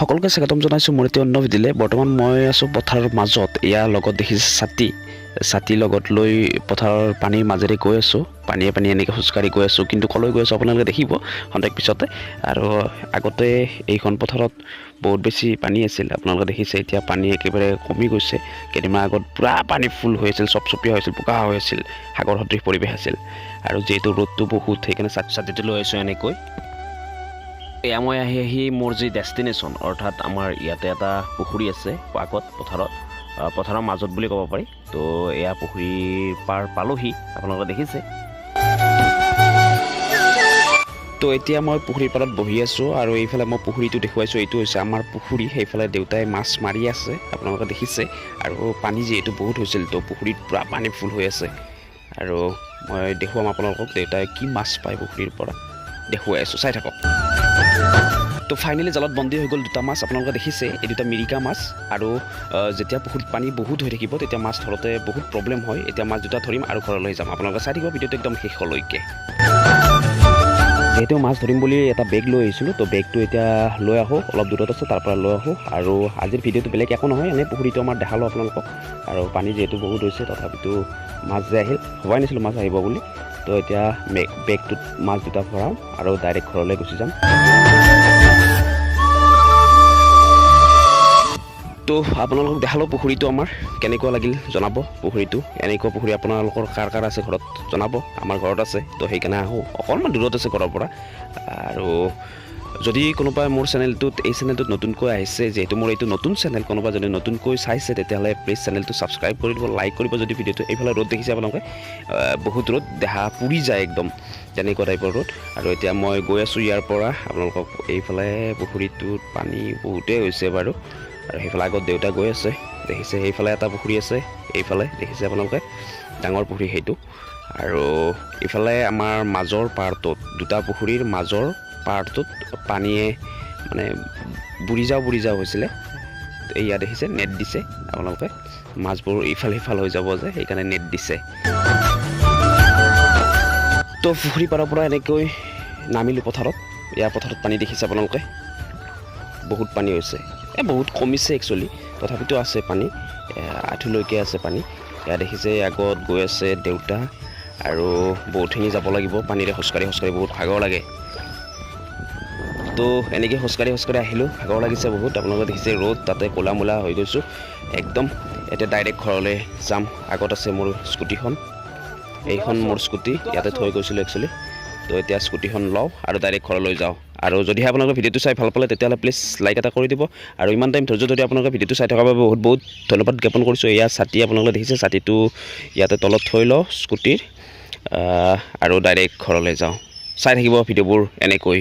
সকলোকে স্বাগতম জনাইছোঁ। মোৰ এটি অন্য ভিডিঅ'লে বৰ্তমান মই আছোঁ পথাৰৰ মাজত। ইয়াৰ লগত দেখিছে ছাতি। ছাতি লগত লৈ পথাৰৰ পানীৰ মাজেৰে গৈ আছোঁ। পানীয়ে পানীয়ে এনেকৈ খোজকাঢ়ি গৈ আছোঁ। কিন্তু ক'লৈ গৈ আছোঁ আপোনালোকে দেখিব খন্তেক পিছতে। আৰু আগতে এইখন পথাৰত বহুত বেছি পানী আছিল। আপোনালোকে দেখিছে এতিয়া পানী একেবাৰে কমি গৈছে। কেইদিনমান আগত পূৰা পানী ফুল হৈ আছিল, চপচপীয়া হৈছিল বোকা হৈ আছিল। সাগৰ সদৃশ পৰিৱেশ আছিল। আৰু যিহেতু ৰ'দটো বহুত, সেইকাৰণে ছাতি ছাতিটো লৈ আছোঁ এনেকৈ। এয়া মই আহি আহি মোৰ যি ডেষ্টিনেশ্যন অৰ্থাৎ আমাৰ ইয়াতে এটা পুখুৰী আছে আগত পথাৰত পথাৰৰ মাজত বুলি ক'ব পাৰি। তো এয়া পুখুৰীৰ পাৰ পালোহি আপোনালোকে দেখিছে। তো এতিয়া মই পুখুৰীৰ পাৰত বহি আছোঁ আৰু এইফালে মই পুখুৰীটো দেখুৱাইছোঁ এইটো হৈছে আমাৰ পুখুৰী সেইফালে দেউতাই মাছ মাৰি আছে আপোনালোকে দেখিছে। আৰু পানী যিহেতু বহুত হৈছিল তো পুখুৰীত পূৰা পানী ফুল হৈ আছে। আৰু মই দেখুৱাম আপোনালোকক দেউতাই কি মাছ পায় পুখুৰীৰ পৰা। দেখুৱাই আছোঁ চাই থাকক। তো ফাইনেলি জালত বন্দী হৈ গ'ল দুটা মাছ। আপোনালোকে দেখিছে, এই দুটা মিৰিকা মাছ আৰু যেতিয়া পুখুৰীত পানী বহুত হৈ থাকিব, তেতিয়া মাছ ধৰোঁতে বহুত প্ৰব্লেম হয়। এতিয়া মাছ দুটা ধৰিম আৰু ঘৰলৈ যাম। আপোনালোকে চাই থাকিব ভিডিঅ'টো একদম শেষলৈকে। যিহেতু মাছ ধৰিম বুলি এটা বেগ লৈ আহিছিলোঁ, তো বেগটো এতিয়া লৈ আহোঁ, অলপ দূৰত আছে, তাৰ পৰা লৈ আহোঁ। আৰু আজিৰ ভিডিঅ'টো বেলেগ একো নহয় এনেই পুখুৰীটো আমাৰ দেখালোঁ আপোনালোকক। আৰু পানী যিহেতু বহুত হৈছে, তথাপিতো মাছ যে আহিল, ভবাই নাছিলোঁ মাছ আহিব বুলি। তো এতিয়া বেগটোত মাছ দুটা ভৰাম আৰু ডাইৰেক্ট ঘৰলৈ গুচি যাম। আপোনালোকক দেখালোঁ পুখুৰীটো আমাৰ। কেনেকুৱা লাগিল জনাব পুখুৰীটো? এনেকুৱা পুখুৰী আপোনালোকৰ কাৰ কাৰ আছে ঘৰত জনাব। আমাৰ ঘৰত আছে, তো সেইকাৰণে আহোঁ। অকণমান দূৰত আছে ঘৰৰ পৰা। আৰু যদি কোনোবাই মোৰ চেনেলটোত, এই চেনেলটোত নতুনকৈ আহিছে, যিহেতু মোৰ এইটো নতুন চেনেল কোনোবা যদি নতুনকৈ চাইছে, তেতিয়াহ'লে প্লিজ চেনেলটো ছাবস্ক্ৰাইব কৰি দিব লাইক কৰিব যদি ভিডিঅ'টো। এইফালে ৰ'দ দেখিছে আপোনালোকে? বহুত ৰ'দ, দেহা পুৰি যায় একদম, তেনেকুৱা টাইপৰ ৰ'দ। আৰু এতিয়া মই গৈ আছোঁ ইয়াৰ পৰা। আপোনালোকক এইফালে পুখুৰীটোত পানী বহুতেই হৈছে বাৰু। আৰু সেইফালে আগত দেউতা গৈ আছে দেখিছে সেইফালে এটা পুখুৰী আছে এইফালে দেখিছে আপোনালোকে ডাঙৰ পুখুৰী সেইটো। আৰু ইফালে আমাৰ মাজৰ পাৰটোত দুটা পুখুৰীৰ মাজৰ পাৰটোত পানীয়ে মানে বুৰি যাওঁ বুৰি যাওঁ হৈছিলে। এয়া দেখিছে নেট দিছে আপোনালোকে মাছবোৰ ইফাল সিফাল হৈ যাব যে সেইকাৰণে নেট দিছে। তো পুখুৰী পাৰৰ পৰা এনেকৈ নামিলোঁ পথাৰত। ইয়াৰ পথাৰত পানী দেখিছে আপোনালোকে বহুত পানী হৈছে। এই বহুত কমিছে একচুৱেলি তথাপিতো আছে পানী। আঁঠুলৈকে আছে পানী। এয়া দেখিছে আগত গৈ আছে দেউতা আৰু বহুতখিনি যাব লাগিব। পানীৰে খোজকাঢ়ি খোজকাঢ়ি বহুত ভাগৰ লাগে। তো, এনেকৈ খোজকাঢ়ি খোজকাঢ়ি আহিলোঁ। ভাগৰ লাগিছে বহুত। আপোনালোকে দেখিছে ৰ'দ, তাতে ক'লা মূলা হৈ গৈছোঁ। একদম এতিয়া ডাইৰেক্ট ঘৰলৈ যাম। আগত আছে মোৰ স্কুটিখন। এইখন মোৰ স্কুটি। ইয়াতে থৈ গৈছিলোঁ একচুৱেলি তো এতিয়া স্কুটিখন লওঁ আৰু ডাইৰেক্ট ঘৰলৈ যাওঁ। আৰু যদিহে আপোনালোকে ভিডিঅ'টো চাই ভালো পালে, তেতিয়াহ'লে প্লিজ লাইক এটা কৰি দিব। আৰু ইমান টাইম ধৈৰ্য যদি আপোনালোকে ভিডিঅ'টো চাই থকাৰ বাবে বহুত বহুত ধন্যবাদ জ্ঞাপন কৰিছোঁ। এয়া ছাতি আপোনালোকে দেখিছে, ছাতিটো ইয়াতে তলত থৈ লওঁ স্কুটিৰ আৰু ডাইৰেক্ট ঘৰলৈ যাওঁ। চাই থাকিব ভিডিঅ'বোৰ এনেকৈ।